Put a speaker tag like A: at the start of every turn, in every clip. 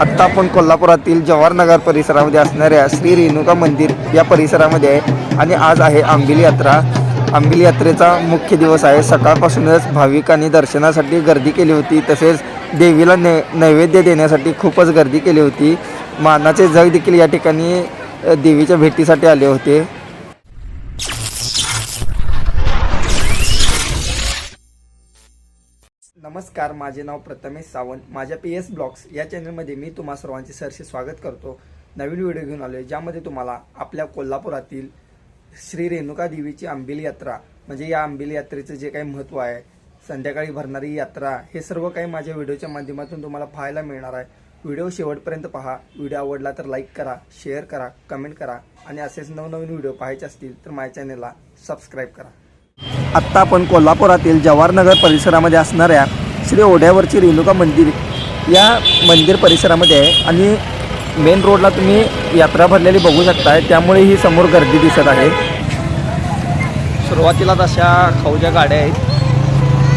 A: आत्ता आपण कोल्हापुरातील जवाहरनगर परिसरामध्ये असणाऱ्या श्री रेणुका मंदिर या परिसरामध्ये आहे. आणि आज आहे आंबिल यात्रा. आंबिल यात्रेचा मुख्य दिवस आहे. सकाळपासूनच भाविकांनी दर्शनासाठी गर्दी केली होती. तसेच देवीला नै नैवेद्य देण्यासाठी खूपच गर्दी केली होती. मानाचे जग देखील या ठिकाणी देवीच्या भेटीसाठी आले होते. नमस्कार माझे नाव प्रथमेश सावंत. माझ्या पी एस ब्लॉग्स या चॅनलमध्ये मी तुम्हा सर्वांचे सरसे स्वागत करतो. नवीन व्हिडिओ घेऊन आलो आहे ज्यामध्ये तुम्हाला आपल्या कोल्हापुरातील श्री रेणुका देवीची आंबिली यात्रा म्हणजे या आंबिली यात्रेचं जे काही महत्त्व आहे संध्याकाळी भरणारी यात्रा हे सर्व काही माझ्या व्हिडिओच्या माध्यमातून तुम्हाला पाहायला मिळणार आहे. व्हिडिओ शेवटपर्यंत पहा. व्हिडिओ आवडला तर लाईक करा शेअर करा कमेंट करा आणि असेच नवनवीन व्हिडिओ पाहायचे असतील तर माझ्या चॅनलला सबस्क्राईब करा. आत्ता आपण कोल्हापुरातील जवाहरनगर परिसरामध्ये असणाऱ्या श्री ओढ्यावरची रेणुका मंदिर या मंदिर परिसरामध्ये आहे. आणि मेन रोडला तुम्ही यात्रा भरलेली बघू शकताय. त्यामुळे ही समोर गर्दी दिसत आहे. सुरुवातीला तशा खाऊच्या गाड्या आहेत.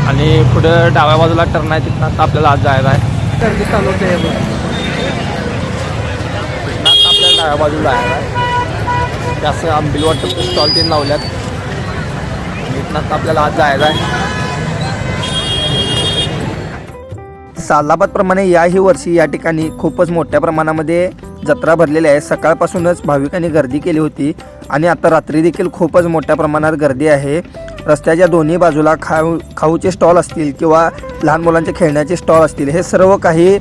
A: आणि पुढं डाव्या बाजूला टर्न आहे तिथनं आता आपल्याला आज जायचं आहे. गर्दी चालू होते. आपल्याला डाव्या बाजूला जायचं आहे. जास्त आंबिल वाटतं स्टॉल तीन लावल्यात. इथनं आपल्याला आज जायला आहे. याही वर्षी या ठिकाणी खूपच मोठ्या प्रमाणामध्ये जत्रा भरलेली आहे. सकाळपासूनच भाविकांनी गर्दी केली होती आणि आता रात्री देखील खूपच मोठ्या प्रमाणात गर्दी आहे. रस्त्याच्या दोन्ही बाजूला खाऊ खाऊचे स्टॉल असतील किंवा लहान मुलांचे खेळण्याचे स्टॉल असतील हे सर्व काही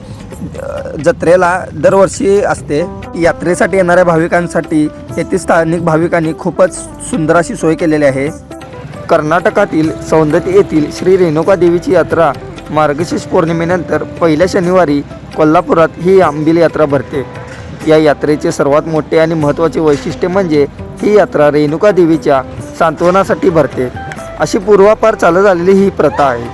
A: जत्रेला दरवर्षी असते. यात्रेसाठी येणाऱ्या भाविकांसाठी येथील स्थानिक भाविकांनी खूपच सुंदर अशी सोय केलेली आहे. कर्नाटकातील सौंदती येथील श्री रेणुका देवीची यात्रा मार्गशीर्ष पौर्णिमेनंतर पहिल्या शनिवारी कोल्हापुरात ही आंबिल यात्रा भरते. या यात्रेचे सर्वात मोठे आणि महत्त्वाचे वैशिष्ट्य म्हणजे ही यात्रा रेणुका देवीच्या सांत्वनासाठी भरते. अशी पूर्वापार चालत आलेली ही प्रथा आहे.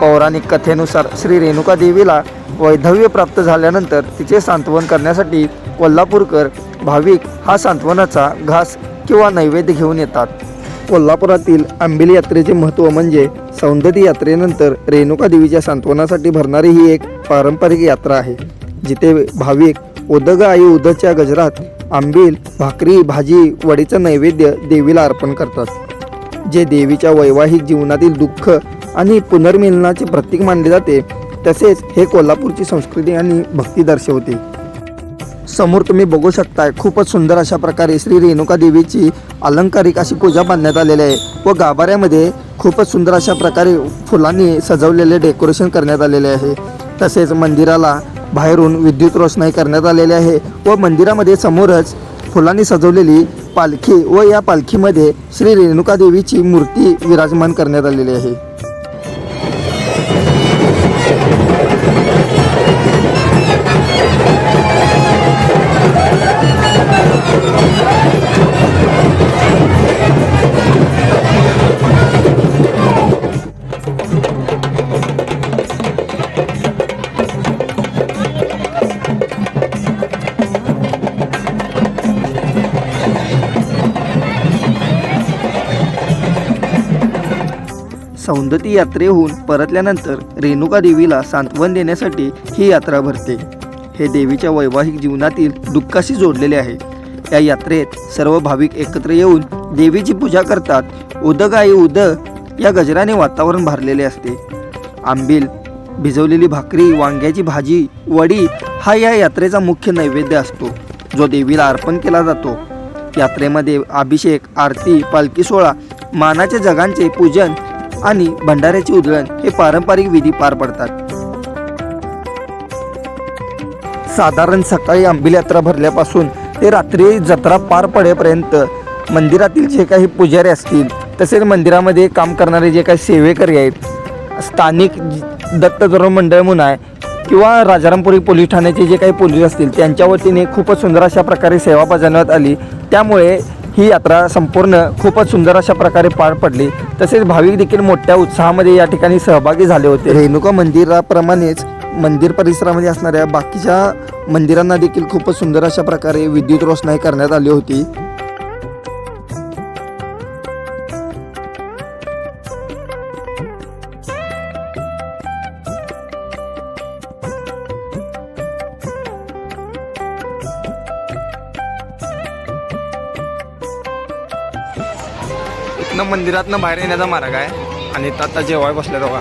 A: पौराणिक कथेनुसार श्री रेणुका देवीला वैधव्य प्राप्त झाल्यानंतर तिचे सांत्वन करण्यासाठी कोल्हापूरकर भाविक हा सांत्वनाचा घास किंवा नैवेद्य घेऊन येतात. कोल्हापुरातील आंबिल यात्रेचे महत्त्व म्हणजे सौंदती यात्रेनंतर रेणुका देवीच्या सांत्वनासाठी भरणारी ही एक पारंपरिक यात्रा आहे जिथे भाविक उदग आई उदच्या गजरात आंबील भाकरी भाजी वडीचं नैवेद्य देवीला अर्पण करतात जे देवीच्या वैवाहिक जीवनातील दुःख आणि पुनर्मिलनाचे प्रतीक मानले जाते तसेच हे कोल्हापूरची संस्कृती आणि भक्ती दर्शवते. समोर तुम्ही बघू शकताय खूपच सुंदर अशा प्रकारे श्री रेणुका देवीची अलंकारिक अशी पूजा बांधण्यात आलेली आहे व गाभाऱ्यामध्ये खूपच सुंदर अशा प्रकारे फुलांनी सजवलेले डेकोरेशन करण्यात आलेले आहे. तसेच मंदिराला बाहेरून विद्युत रोषणाई करण्यात आलेली आहे व मंदिरामध्ये समोरच फुलांनी सजवलेली पालखी व या पालखीमध्ये श्री रेणुका देवीची मूर्ती विराजमान करण्यात आलेली आहे. सौंदती यात्रेहून परतल्यानंतर रेणुका देवीला सांत्वन देण्यासाठी ही यात्रा भरते. हे देवीच्या वैवाहिक जीवनातील दुःखाशी जोडलेले आहे. या यात्रेत सर्व भाविक एकत्र येऊन देवीची पूजा करतात. उदग आई उद या गजराने वातावरण भरलेले असते. आंबील भिजवलेली भाकरी वांग्याची भाजी वडी हा या यात्रेचा मुख्य नैवेद्य असतो जो देवीला अर्पण केला जातो. यात्रेमध्ये अभिषेक आरती पालखी सोहळा मानाच्या जगांचे पूजन आणि भंडाऱ्याची उधळण हे पारंपरिक विधी पार पडतात. साधारण सकाळी आंबील यात्रा भरल्यापासून ते रात्री जत्रा पार पडेपर्यंत मंदिरातील जे काही पुजारी असतील तसेच मंदिरामध्ये काम करणारे जे काही सेवेकरी आहेत स्थानिक दत्तधर्म दत्त मंडळ म्हणून आहे किंवा राजारामपुरी पोलीस ठाण्याचे जे काही पोलीस असतील त्यांच्या वतीने खूपच सुंदर अशा प्रकारे सेवा बजावण्यात आली. त्यामुळे ही यात्रा संपूर्ण खूपच सुंदर अशा प्रकारे पार पडली. तसेच भाविक देखील मोठ्या उत्साहामध्ये या ठिकाणी सहभागी झाले होते. रेणुका मंदिराप्रमाणेच मंदिर परिसरामध्ये असणाऱ्या बाकीच्या मंदिरांना देखील खूपच सुंदर अशा प्रकारे विद्युत रोषणाई करण्यात आली होती. इथनं मंदिरातनं बाहेर येण्याचा मार्ग आहे. आणि आता जेवाय बसले बघा.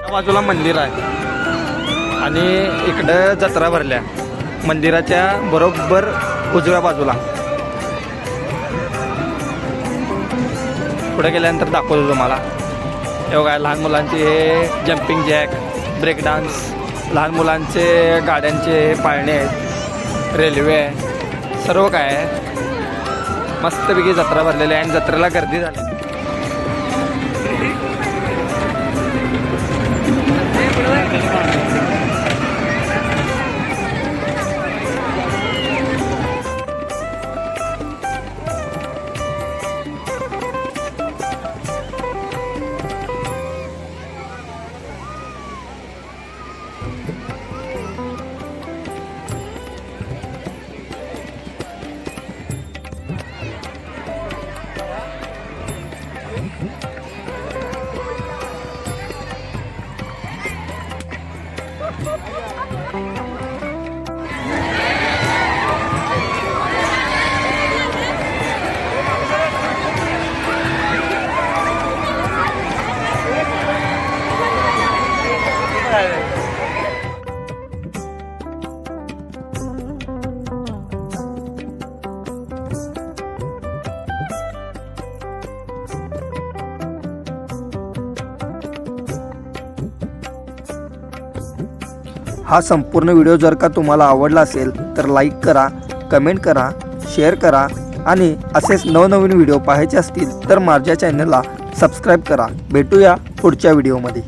A: त्या बाजूला मंदिर आहे. आणि इकडं जत्रा भरल्या. मंदिराच्या बरोबर उजव्या बाजूला. पुढे गेल्यानंतर दाखवतो तुम्हाला. हे बघा लहान मुलांचे हे जम्पिंग जॅक ब्रेक डान्स लहान मुलांचे गाड्यांचे पाळणे आहेत. रेल्वे आहे. सर्व काय आहे. मस्तपैकी जत्रा भरलेली आहे आणि जत्रेला गर्दी झाली हा संपूर्ण व्हिडिओ जर का तुम्हाला आवडला असेल तर लाईक करा कमेंट करा शेअर करा आणि असेच नवनवीन व्हिडिओ पाहायचे असतील तर माझ्या चॅनलला सबस्क्राईब करा. भेटूया पुढच्या व्हिडिओमध्ये.